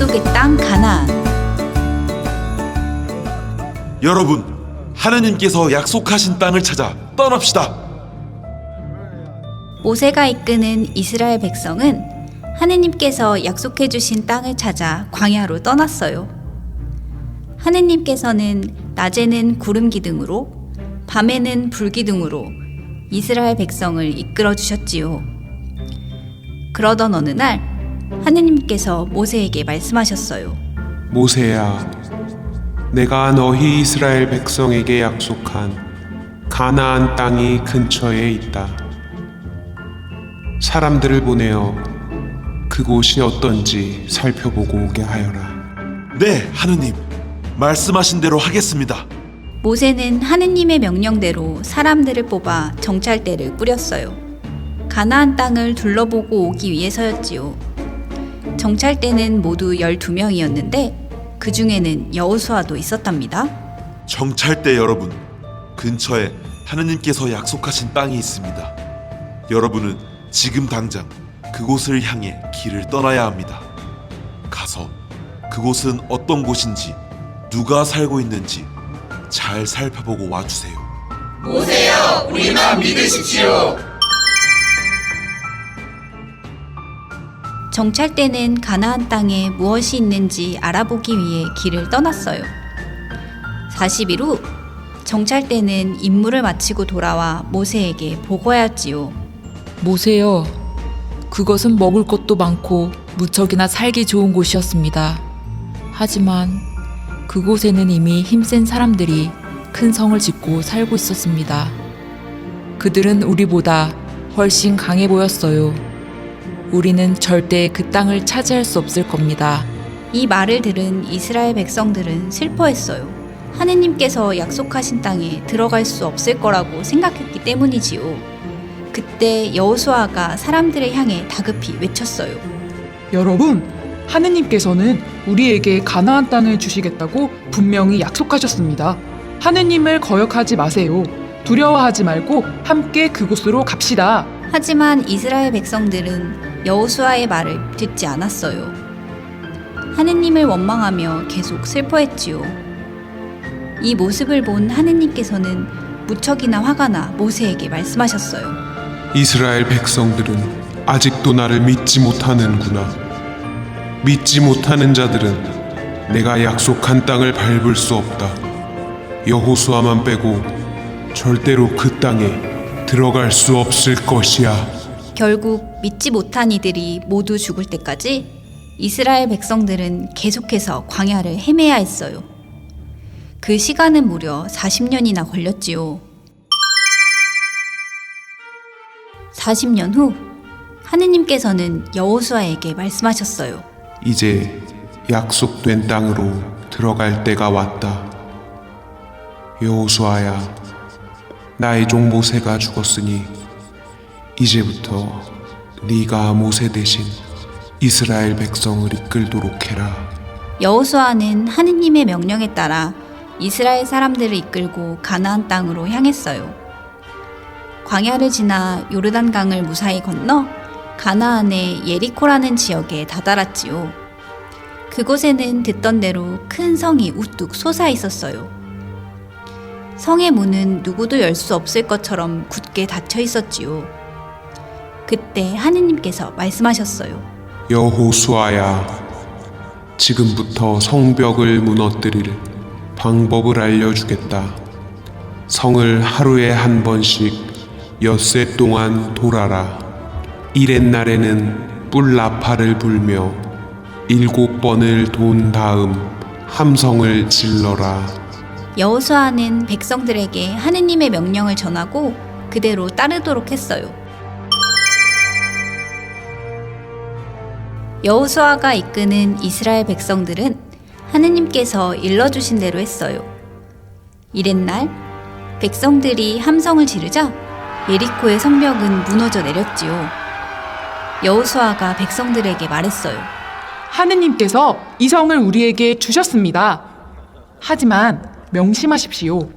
약속의 땅 가나안. 여러분, 하나님께서 약속하신 땅을 찾아 떠납시다. 모세가 이끄는 이스라엘 백성은 하느님께서 약속해 주신 땅을 찾아 광야로 떠났어요. 하느님께서는 낮에는 구름 기둥으로 밤에는 불 기둥으로 이스라엘 백성을 이끌어 주셨지요. 그러던 어느 날 하느님께서 모세에게 말씀하셨어요. 모세야, 내가 너희 이스라엘 백성에게 약속한 가나안 땅이 근처에 있다. 사람들을 보내어 그곳이 어떤지 살펴보고 오게 하여라. 네, 하느님. 말씀하신 대로 하겠습니다. 모세는 하느님의 명령대로 사람들을 뽑아 정찰대를 꾸렸어요. 가나안 땅을 둘러보고 오기 위해서였지요. 정찰대는 모두 12명이었는데 그 중에는 여호수아도 있었답니다. 정찰대 여러분, 근처에 하느님께서 약속하신 땅이 있습니다. 여러분은 지금 당장 그곳을 향해 길을 떠나야 합니다. 가서 그곳은 어떤 곳인지, 누가 살고 있는지 잘 살펴보고 와주세요. 정찰대는 가나안 땅에 무엇이 있는지 알아보기 위해 길을 떠났어요. 40일 후 정찰대는 임무를 마치고 돌아와 모세에게 보고하였지요. 모세여, 그것은 먹을 것도 많고 무척이나 살기 좋은 곳이었습니다. 하지만 그곳에는 이미 힘센 사람들이 큰 성을 짓고 살고 있었습니다. 그들은 우리보다 훨씬 강해 보였어요. 우리는 절대 그 땅을 차지할 수 없을 겁니다. 이 말을 들은 이스라엘 백성들은 슬퍼했어요. 하느님께서 약속하신 땅에 들어갈 수 없을 거라고 생각했기 때문이지요. 그때 여호수아가 사람들을 향해 다급히 외쳤어요. 여러분, 하느님께서는 우리에게 가나안 땅을 주시겠다고 분명히 약속하셨습니다. 하느님을 거역하지 마세요. 두려워하지 말고 함께 그곳으로 갑시다. 하지만 이스라엘 백성들은 여호수아의 말을 듣지 않았어요. 하느님을 원망하며 계속 슬퍼했지요. 이 모습을 본 하느님께서는 무척이나 화가 나 모세에게 말씀하셨어요. 이스라엘 백성들은 아직도 나를 믿지 못하는구나. 믿지 못하는 자들은 내가 약속한 땅을 밟을 수 없다. 여호수아만 빼고 절대로 그 땅에 들어갈 수 없을 것이야. 결국 믿지 못한 이들이 모두 죽을 때까지 이스라엘 백성들은 계속해서 광야를 헤매야 했어요. 그 시간은 무려 40년이나 걸렸지요. 40년 후 하느님께서는 여호수아에게 말씀하셨어요. 이제 약속된 땅으로 들어갈 때가 왔다. 여호수아야, 나의 종 모세가 죽었으니 이제부터 네가 모세 대신 이스라엘 백성을 이끌도록 해라. 여호수아는 하느님의 명령에 따라 이스라엘 사람들을 이끌고 가나안 땅으로 향했어요. 광야를 지나 요르단 강을 무사히 건너 가나안의 예리코라는 지역에 다다랐지요. 그곳에는 듣던 대로 큰 성이 우뚝 솟아 있었어요. 성의 문은 누구도 열 수 없을 것처럼 굳게 닫혀 있었지요. 그때 하느님께서 말씀하셨어요. 여호수아야, 지금부터 성벽을 무너뜨릴 방법을 알려주겠다. 성을 하루에 한 번씩 엿새 동안 돌아라. 이렛 날에는 뿔나파를 불며 일곱 번을 돈 다음 함성을 질러라. 여호수아는 백성들에게 하느님의 명령을 전하고 그대로 따르도록 했어요. 여호수아가 이끄는 이스라엘 백성들은 하느님께서 일러주신 대로 했어요. 이랬날 백성들이 함성을 지르자 예리코의 성벽은 무너져 내렸지요. 여호수아가 백성들에게 말했어요. 하느님께서 이 성을 우리에게 주셨습니다. 하지만 명심하십시오.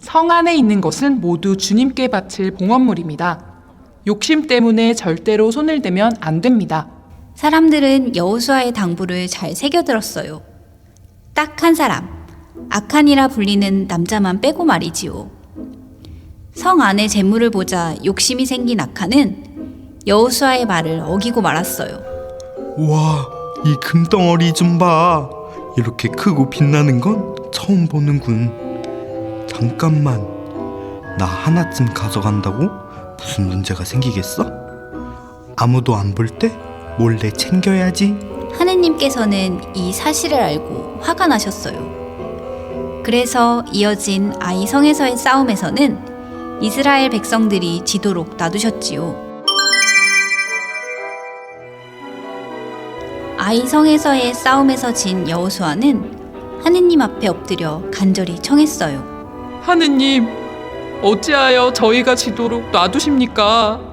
성 안에 있는 것은 모두 주님께 바칠 봉헌물입니다. 욕심 때문에 절대로 손을 대면 안 됩니다. 사람들은 여호수아의 당부를 잘 새겨들었어요. 딱 한 사람, 아칸이라 불리는 남자만 빼고 말이지요. 성 안의 재물을 보자 욕심이 생긴 아칸은 여호수아의 말을 어기고 말았어요. 와, 이 금덩어리 좀 봐. 이렇게 크고 빛나는 건 처음 보는군. 잠깐만. 나 하나쯤 가져간다고 무슨 문제가 생기겠어? 아무도 안 볼 때 몰래 챙겨야지. 하느님께서는 이 사실을 알고 화가 나셨어요. 그래서 이어진 아이 성에서의 싸움에서는 이스라엘 백성들이 지도록 놔두셨지요. 아이 성에서의 싸움에서 진 여호수아는 하느님 앞에 엎드려 간절히 청했어요. 하느님, 어찌하여 저희가 지도록 놔두십니까?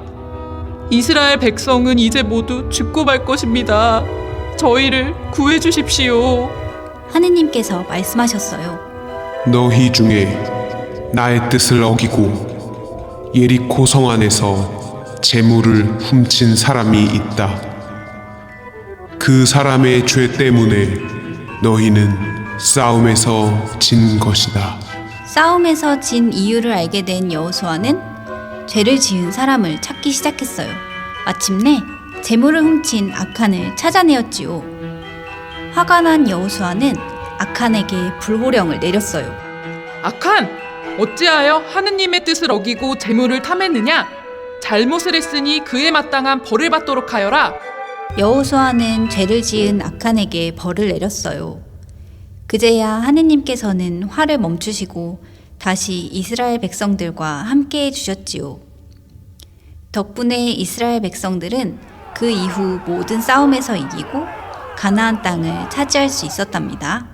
이스라엘 백성은 이제 모두 죽고 말 것입니다. 저희를 구해 주십시오. 하느님께서 말씀하셨어요. 너희 중에 나의 뜻을 어기고 예리코 성 안에서 재물을 훔친 사람이 있다. 그 사람의 죄 때문에 너희는 싸움에서 진 것이다. 싸움에서 진 이유를 알게 된 여호수아는 죄를 지은 사람을 찾기 시작했어요. 마침내 재물을 훔친 아칸을 찾아내었지요. 화가 난 여호수아는 아칸에게 불호령을 내렸어요. 악한! 어찌하여 하느님의 뜻을 어기고 재물을 탐했느냐? 잘못을 했으니 그에 마땅한 벌을 받도록 하여라. 여호수아는 죄를 지은 아칸에게 벌을 내렸어요. 그제야 하느님께서는 화를 멈추시고 다시 이스라엘 백성들과 함께 해 주셨지요. 덕분에 이스라엘 백성들은 그 이후 모든 싸움에서 이기고 가나안 땅을 차지할 수 있었답니다.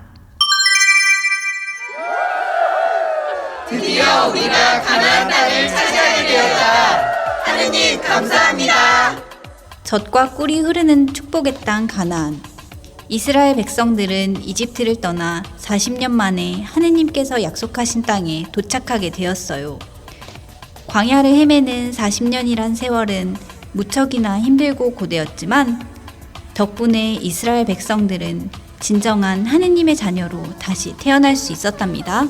젖과 꿀이 흐르는 축복의 땅 가나안. 이스라엘 백성들은 이집트를 떠나 40년 만에 하느님께서 약속하신 땅에 도착하게 되었어요. 광야를 헤매는 40년이란 세월은 무척이나 힘들고 고되었지만 덕분에 이스라엘 백성들은 진정한 하느님의 자녀로 다시 태어날 수 있었답니다.